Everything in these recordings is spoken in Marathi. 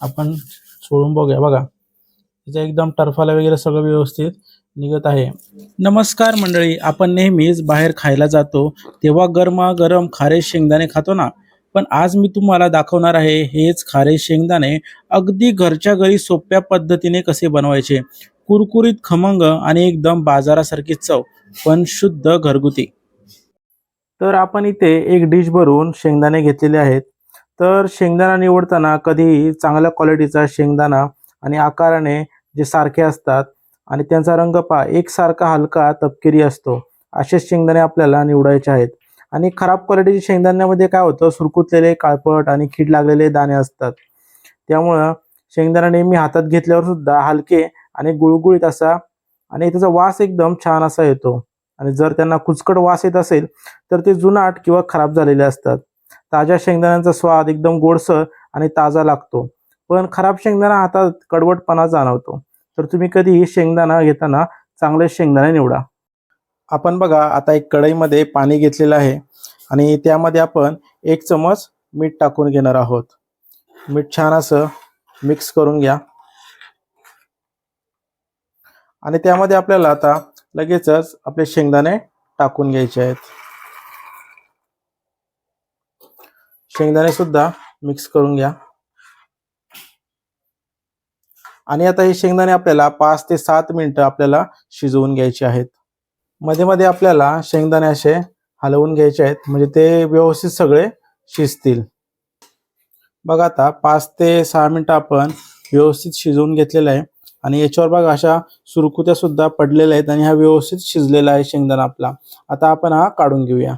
आपण सोडून बघूया. बघा तिथे एकदम टर्फाला वगैरे सगळं व्यवस्थित निघत आहे. नमस्कार मंडळी आपण नेहमीच बाहेर खायला जातो तेव्हा गरमा गरम खारे शेंगदाणे खातो ना? पण आज मी तुम्हाला दाखवणार आहे हेच खारे शेंगदाणे अगदी घरच्या घरी सोप्या पद्धतीने कसे बनवायचे? कुरकुरीत खमंग आणि एकदम बाजारासारखी चव पण शुद्ध घरगुती. तर आपण इथे एक डिश भरून शेंगदाणे घेतलेले आहेत. तर शेंगदाणा निवडताना कधीही चांगल्या क्वालिटीचा शेंगदाणा आणि आकाराने जे सारखे असतात आणि त्यांचा रंग पहा एकसारखा हलका तपकिरी असतो. असेच शेंगदाणे आपल्याला निवडायचे आहेत. आणि खराब क्वालिटीचे शेंगदाण्यामध्ये काय होतं? सुरकुतलेले काळपट आणि कीड लागलेले दाणे असतात. त्यामुळं शेंगदाणा नेहमी हातात घेतल्यावर सुद्धा हलके आणि गुळगुळीत असा आणि त्याचा वास एकदम छान असा येतो. आणि जर त्यांना कुचकट वास येत असेल तर ते जुनाट किंवा खराब झालेले असतात. ताज्या शेंगदाण्यांचा स्वाद एकदम गोडसर आणि ताजा लागतो. पण खराब शेंगदाणा हातात कडवटपणा जाणवतो. तर तुम्ही कधीही शेंगदाणा घेताना चांगले शेंगदाणे निवडा. आपण बघा आता एक कढईमध्ये पाणी घेतलेलं आहे आणि त्यामध्ये आपण एक चमच मीठ टाकून घेणार आहोत. मीठ छान असं मिक्स करून घ्या. आणि त्यामध्ये आपल्याला आता लगेचच आपले शेंगदाणे टाकून घ्यायचे आहेत. शेंगदाणे सुद्धा मिक्स करून घ्या. आणि आता हे शेंगदाणे आपल्याला पाच ते सात मिनिटं आपल्याला शिजवून घ्यायचे आहेत. मध्ये मध्ये आपल्याला शेंगदाणे असे हलवून घ्यायचे आहेत. म्हणजे ते व्यवस्थित सगळे शिजतील. बघा आता पाच ते सहा मिनिटं आपण व्यवस्थित शिजवून घेतलेलं आहे. आणि याच्यावर बघा अशा सुरकुत्या सुद्धा पडलेल्या आहेत आणि हा व्यवस्थित शिजलेला आहे शेंगदाणा आपला. आता आपण हा काढून घेऊया.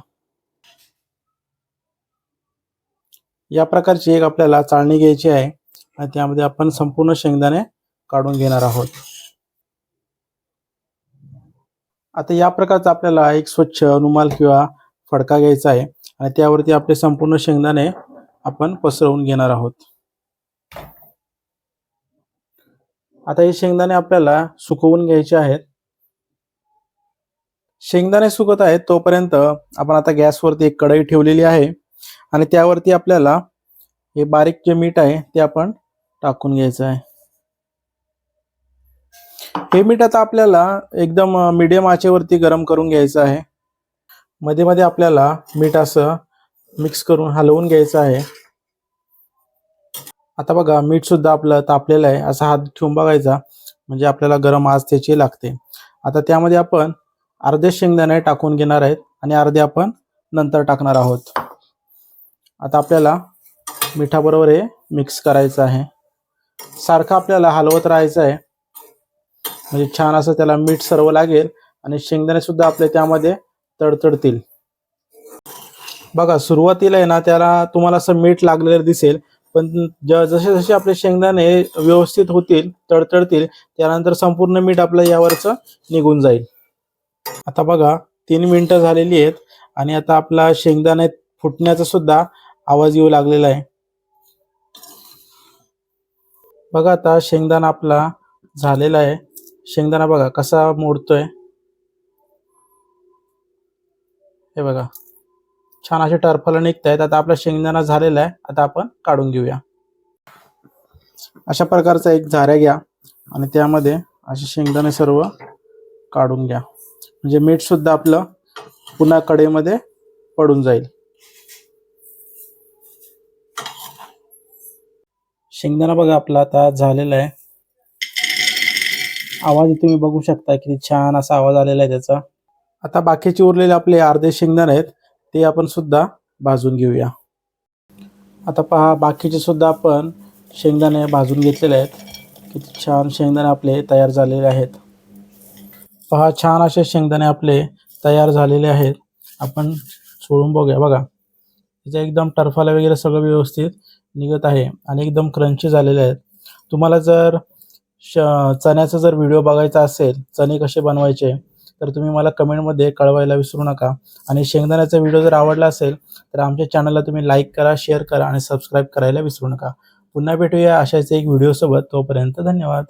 या प्रकारची एक आपल्याला चाळणी घ्यायची आहे आणि त्यामध्ये आपण संपूर्ण शेंगदाणे काढून घेणार आहोत. आता या प्रकारचा आपल्याला एक स्वच्छ रुमाल किंवा फडका घ्यायचा आहे आणि त्यावरती आपले संपूर्ण शेंगदाणे आपण पसरवून घेणार आहोत. आता हे शेंगदाणे आपल्याला सुकवून घ्यायचे आहेत. शेंगदाणे सुकत आहेत तोपर्यंत आपण आता गॅसवरती एक कढई ठेवलेली आहे. आणि त्यावरती आपल्याला हे बारीक जे मीठ आहे ते आपण टाकून घ्यायचं आहे. हे मीठ आता आपल्याला एकदम मीडियम आचेवरती गरम करून घ्यायचं आहे. मध्ये मध्ये आपल्याला मीठ असं मिक्स करून हलवून घ्यायचं आहे. आता बघा मीठ सुद्धा आपलं तापलेलं आहे. असा हात ठेवून बघायचा म्हणजे आपल्याला गरम आज त्याची लागते. आता त्यामध्ये आपण अर्धे शेंगदाणे टाकून घेणार आहेत आणि अर्धे आपण नंतर टाकणार आहोत. आता आपल्याला मिठाबरोबर हे मिक्स करायचं आहे. सारखं आपल्याला हलवत राहायचं आहे. म्हणजे छान असं त्याला मीठ सर्व लागेल आणि शेंगदाणे सुद्धा आपले त्यामध्ये तडतडतील. बघा सुरुवातीला आहे ना त्याला तुम्हाला असं मीठ लागलेलं दिसेल पण ज जसे जसे आपले शेंगदाणे व्यवस्थित होतील तडतडतील त्यानंतर संपूर्ण मीठ आपलं यावरचं निघून जाईल. आता बघा तीन मिनिटं झालेली आहेत आणि आता आपला शेंगदाणे फुटण्याचा सुद्धा आवाज येऊ लागलेला आहे. बघा आता शेंगदाणा आपला झालेला आहे. शेंगदाणा बघा कसा मोडतोय. हे बघा. छान असे टर्फाला निघत आहेत. आता आपला शेंगदाणा झालेला आहे. आता आपण काढून घेऊया. अशा प्रकारचा एक झाऱ्या घ्या आणि त्यामध्ये असे शेंगदाणे सर्व काढून घ्या. म्हणजे मीठ सुद्धा आपलं पुन्हा कडेमध्ये पडून जाईल. शेंगदाणा बघा आपला आता झालेला आहे. आवाज तुम्ही बघू शकता किती छान असा आवाज आलेला आहे त्याचा. आता बाकीचे उरलेले आपले अर्धे शेंगदाणे आहेत ते आपण सुद्धा भाजून घेऊया. आता पहा बाकीचे सुद्धा आपण शेंगदाणे भाजून घेतलेले आहेत. किती छान शेंगदाणे आपले तयार झालेले आहेत. पहा छान असे शेंगदाणे आपले तयार झालेले आहेत. आपण सोडून बघूया बघा. त्याच्या एकदम टर्फाला वगैरे सगळं व्यवस्थित निघत आहे आणि एकदम क्रंची झालेले आहेत. तुम्हाला जर श चण्याचा जर व्हिडिओ बघायचा असेल चणे कसे बनवायचे तर तुम्ही मला कमेंटमध्ये कळवायला विसरू नका. आणि शेंगदाण्याचा व्हिडिओ जर आवडला असेल तर आमच्या चॅनलला तुम्ही लाईक करा शेअर करा आणि सबस्क्राईब करायला विसरू नका. पुन्हा भेटूया अशाच एक व्हिडिओसोबत तोपर्यंत धन्यवाद.